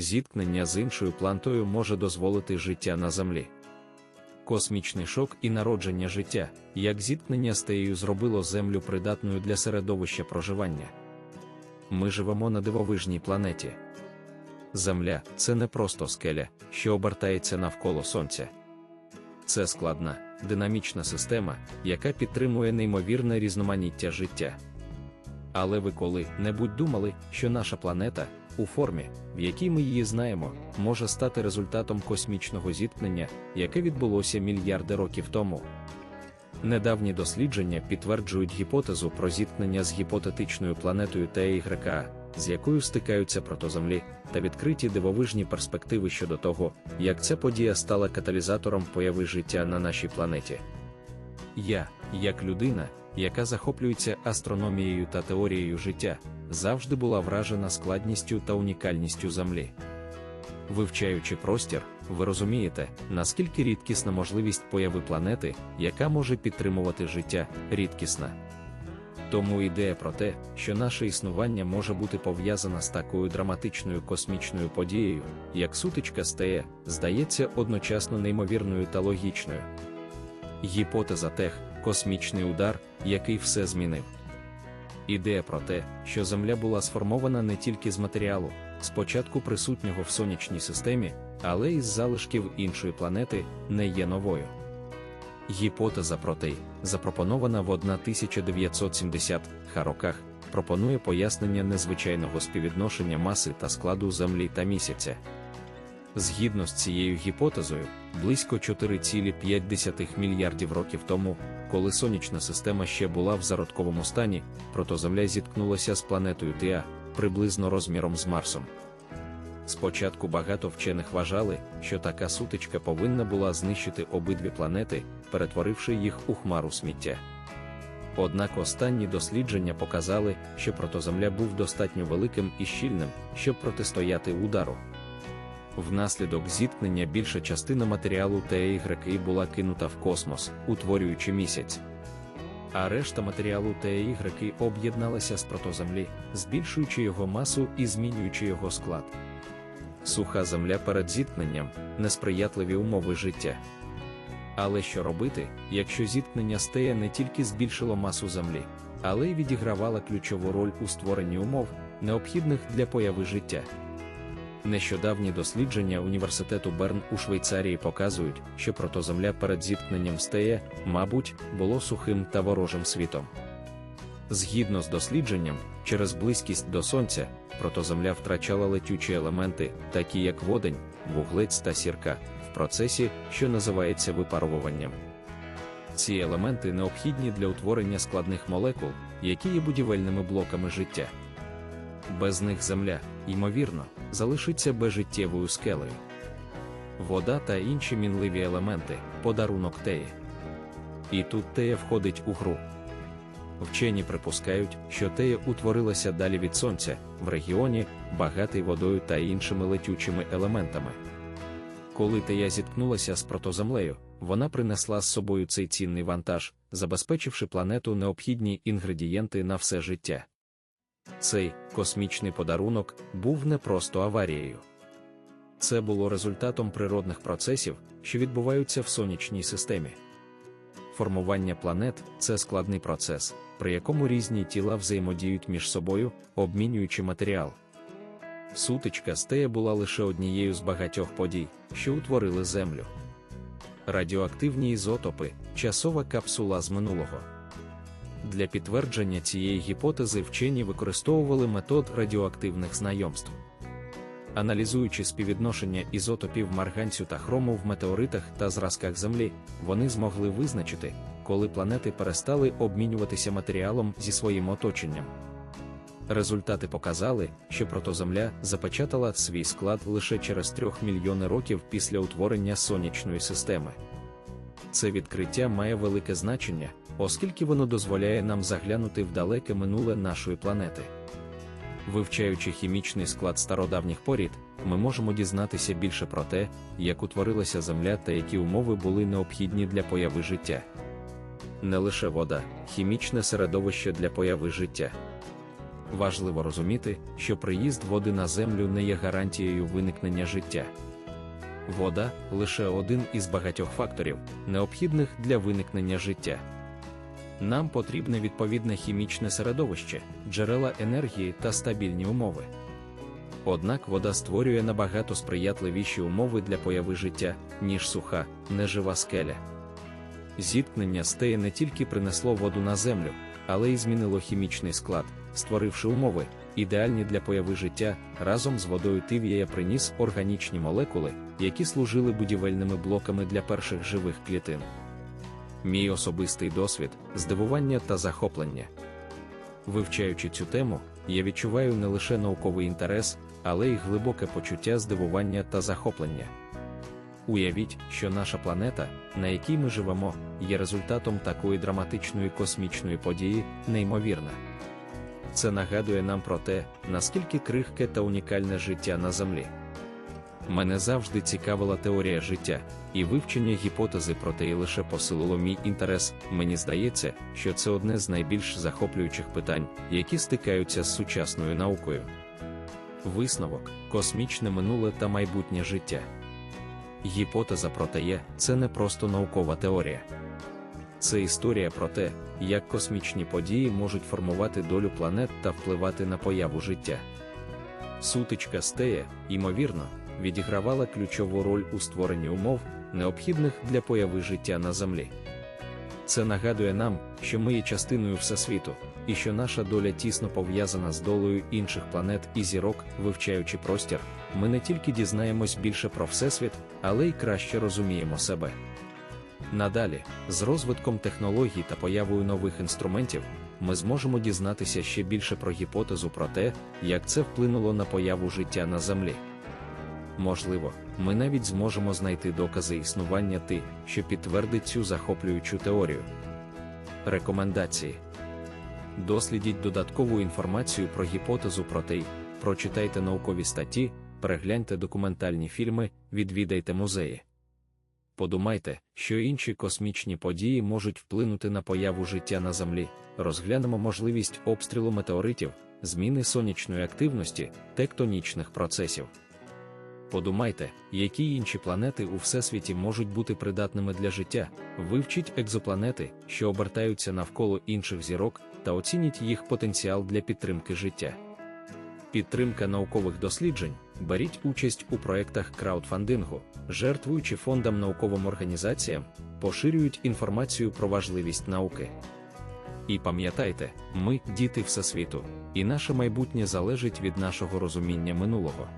зіткнення з іншою плантою може дозволити життя на Землі. Космічний шок і народження життя, як зіткнення з теєю зробило Землю придатною для середовища проживання. Ми живемо на дивовижній планеті. Земля це не просто скеля, що обертається навколо Сонця. Це складна, динамічна система, яка підтримує неймовірне різноманіття життя. Але ви коли-небудь думали, що наша планета, у формі, в якій ми її знаємо, може стати результатом космічного зіткнення, яке відбулося мільярди років тому. Недавні дослідження підтверджують гіпотезу про зіткнення з гіпотетичною планетою ТА, з якою стикаються протоземлі, та відкриті дивовижні перспективи щодо того, як ця подія стала каталізатором появи життя на нашій планеті. Я, як людина, яка захоплюється астрономією та теорією життя, завжди була вражена складністю та унікальністю Землі. Вивчаючи простір, ви розумієте, наскільки рідкісна можливість появи планети, яка може підтримувати життя, рідкісна. Тому ідея про те, що наше існування може бути пов'язана з такою драматичною космічною подією, як сутичка стає, здається одночасно неймовірною та логічною. Гіпотеза тех, космічний удар, який все змінив. Ідея про те, що Земля була сформована не тільки з матеріалу, спочатку присутнього в сонячній системі, але й з залишків іншої планети, не є новою. Гіпотеза про те, запропонована в 1970 х пропонує пояснення незвичайного співвідношення маси та складу Землі та місяця. Згідно з цією гіпотезою, близько 4,5 мільярдів років тому, коли сонячна система ще була в зародковому стані, протоземля зіткнулася з планетою Тіа, приблизно розміром з Марсом. Спочатку багато вчених вважали, що така сутичка повинна була знищити обидві планети, перетворивши їх у хмару сміття. Однак останні дослідження показали, що протоземля був достатньо великим і щільним, щоб протистояти удару. Внаслідок зіткнення більша частина матеріалу ТАY була кинута в космос, утворюючи місяць. А решта матеріалу ТАY об'єдналася з протоземлі, збільшуючи його масу і змінюючи його склад. Суха земля перед зіткненням несприятливі умови життя. Але що робити, якщо зіткнення стея не тільки збільшило масу землі, але й відігравала ключову роль у створенні умов, необхідних для появи життя? Нещодавні дослідження університету Берн у Швейцарії показують, що протоземля перед зіткненням стея, мабуть, було сухим та ворожим світом. Згідно з дослідженням, через близькість до сонця, протоземля втрачала летючі елементи, такі як водень, вуглець та сірка, в процесі, що називається випаровуванням. Ці елементи необхідні для утворення складних молекул, які є будівельними блоками життя. Без них земля, ймовірно, залишиться безжиттєвою скелею. Вода та інші мінливі елементи подарунок теї. І тут тея входить у гру. Вчені припускають, що тея утворилася далі від сонця, в регіоні, багатий водою та іншими летючими елементами. Коли тея зіткнулася з протоземлею, вона принесла з собою цей цінний вантаж, забезпечивши планету необхідні інгредієнти на все життя. Цей космічний подарунок був не просто аварією. Це було результатом природних процесів, що відбуваються в сонячній системі. Формування планет це складний процес, при якому різні тіла взаємодіють між собою, обмінюючи матеріал. Сутичка стея була лише однією з багатьох подій, що утворили Землю. Радіоактивні ізотопи часова капсула з минулого. Для підтвердження цієї гіпотези вчені використовували метод радіоактивних знайомств. Аналізуючи співвідношення ізотопів марганцю та хрому в метеоритах та зразках Землі, вони змогли визначити, коли планети перестали обмінюватися матеріалом зі своїм оточенням. Результати показали, що протоземля запечатала свій склад лише через 3 мільйони років після утворення сонячної системи. Це відкриття має велике значення, оскільки воно дозволяє нам заглянути в далеке минуле нашої планети. Вивчаючи хімічний склад стародавніх порід, ми можемо дізнатися більше про те, як утворилася Земля та які умови були необхідні для появи життя. Не лише вода, хімічне середовище для появи життя. важливо розуміти, що приїзд води на землю не є гарантією виникнення життя. Вода лише один із багатьох факторів, необхідних для виникнення життя. Нам потрібне відповідне хімічне середовище, джерела енергії та стабільні умови. Однак вода створює набагато сприятливіші умови для появи життя, ніж суха, нежива скеля. Зіткнення стеє не тільки принесло воду на землю, але й змінило хімічний склад, створивши умови, ідеальні для появи життя, разом з водою Тив'єя приніс органічні молекули, які служили будівельними блоками для перших живих клітин. Мій особистий досвід, здивування та захоплення. Вивчаючи цю тему, я відчуваю не лише науковий інтерес, але й глибоке почуття здивування та захоплення. Уявіть, що наша планета, на якій ми живемо, є результатом такої драматичної космічної події, неймовірна. Це нагадує нам про те, наскільки крихке та унікальне життя на Землі. Мене завжди цікавила теорія життя, і вивчення гіпотези про те лише посилило мій інтерес. Мені здається, що це одне з найбільш захоплюючих питань, які стикаються з сучасною наукою. Висновок, космічне минуле та майбутнє життя. Гіпотеза про теє це не просто наукова теорія. Це історія про те, як космічні події можуть формувати долю планет та впливати на появу життя. Сутичка стея, ймовірно, відігравала ключову роль у створенні умов, необхідних для появи життя на Землі. Це нагадує нам, що ми є частиною Всесвіту, і що наша доля тісно пов'язана з долею інших планет і зірок, вивчаючи простір, ми не тільки дізнаємось більше про Всесвіт, але й краще розуміємо себе. Надалі, з розвитком технологій та появою нових інструментів, ми зможемо дізнатися ще більше про гіпотезу про те, як це вплинуло на появу життя на Землі. Можливо, ми навіть зможемо знайти докази існування ти, що підтвердить цю захоплюючу теорію. Рекомендації дослідіть додаткову інформацію про гіпотезу про те, прочитайте наукові статті, перегляньте документальні фільми, відвідайте музеї. Подумайте, що інші космічні події можуть вплинути на появу життя на Землі, розглянемо можливість обстрілу метеоритів, зміни сонячної активності, тектонічних процесів. Подумайте, які інші планети у всесвіті можуть бути придатними для життя, вивчіть екзопланети, що обертаються навколо інших зірок, та оцініть їх потенціал для підтримки життя. Підтримка наукових досліджень, беріть участь у проєктах краудфандингу, жертвуючи фондам науковим організаціям, поширюють інформацію про важливість науки. І пам'ятайте, ми діти Всесвіту, і наше майбутнє залежить від нашого розуміння минулого.